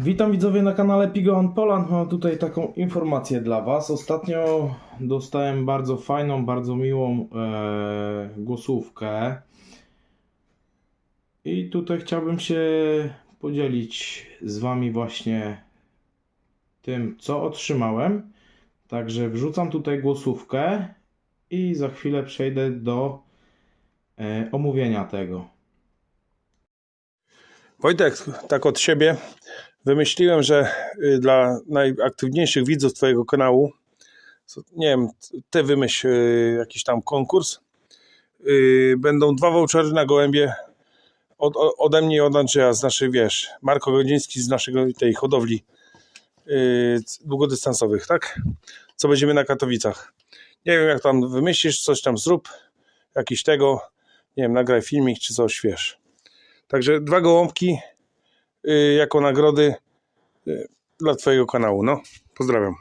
Witam widzowie na kanale Pigon Poland. Mam tutaj taką informację dla Was. Ostatnio dostałem bardzo fajną, bardzo miłą e, głosówkę. I tutaj chciałbym się podzielić z Wami właśnie tym, co otrzymałem. Także wrzucam tutaj głosówkę i za chwilę przejdę do e, omówienia tego. Wojtek, tak od siebie wymyśliłem, że y, dla najaktywniejszych widzów Twojego kanału, nie wiem, Ty wymyśl y, jakiś tam konkurs. Y, Będą dwa vouchery na gołębie od, ode mnie i od Andrzeja z naszej, wiesz, Marko Godziński z naszego tej hodowli długodystansowych, tak? Co będziemy na Katowicach. Nie wiem, jak tam wymyślisz, coś tam zrób, jakiś tego, nie wiem, nagraj filmik czy coś, wiesz. Także dwa gołąbki jako nagrody y, dla Twojego kanału. No, pozdrawiam.